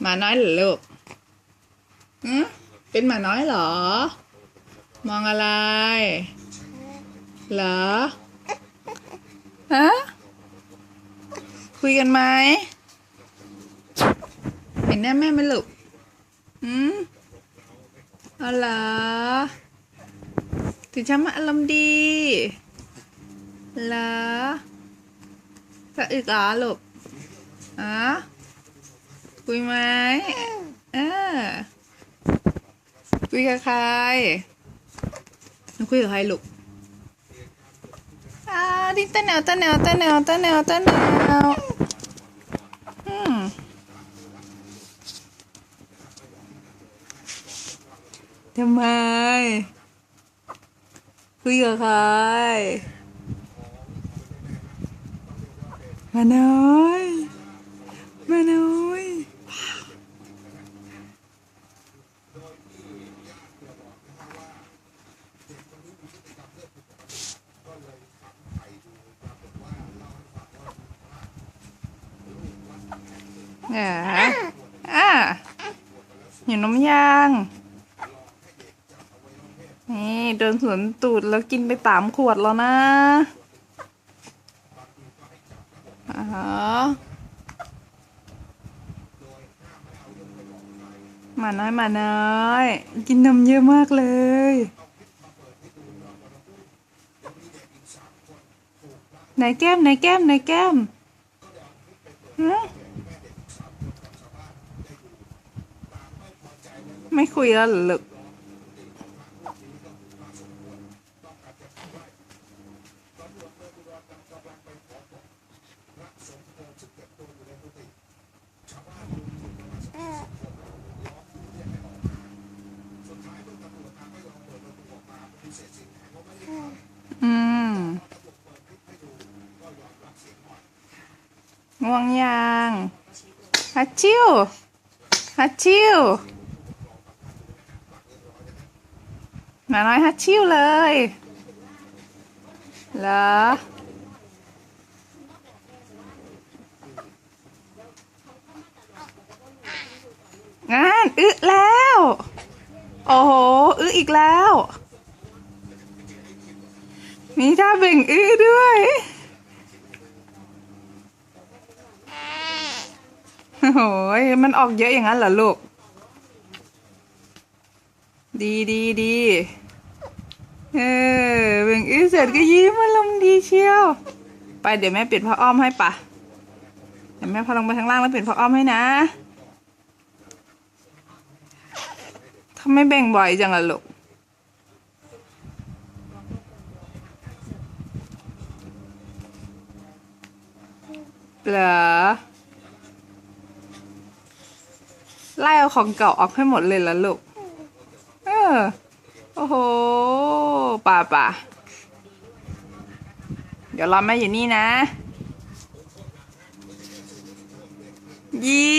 หมาน้อยเหรอลูกอืมเป็นหมาน้อยเหรอ มองอะไร เหรอ ฮะ คุยกันไหม เห็นหน้าแม่ไหมลูกอืมเอาเหรอถึงจะมาอารมณ์ดี เหรอสะอึกเหรอลูกอ๋อ คุยไหมเออคุยกับใครหนูคุยกับใครลูกอ่าดิตาแนวตาแนวตาแนวตาแนวตาแนวอืมทำไม คุยกับใครมาน้อยมาน้อย อ่าอ่าอยู่น้ำยาง นี่เดินสวนตูดแล้วกินไปสามขวดแล้วนะอ๋อมาน้อยมาน้อย กินนมเยอะมากเลยไหนแก้มไหนแก้มไหนแก้มฮะ ไม่คุยแล้วหรออืมง่วงยังฮัชชิวฮัชชิวห มาน้อยฮัชชิวเลย เหรอ งานอึแล้ว โอ้โห อึอีกแล้ว มีท่าเบ่งอื้อด้วยโอ้ยมันออกเยอะอย่างนั้นเหรอลูก ดีดีดี เออเบ่งอื้อเสร็จก็ยิ้มอารมณ์ดีเชียว ไปเดี๋ยวแม่เปลี่ยนผ้าอ้อมให้ปะเดี๋ยวแม่พาลงไปข้างล่างแล้วเปลี่ยนผ้าอ้อมให้นะทำไมแบ่งบ่อยจังล่ะลูกเหรอไล่เอาของเก่าออกให้หมดเลยละลูก เออ โอ้โห ป่าป่าเดี๋ยวรอแม่อยู่นี่นะ ยี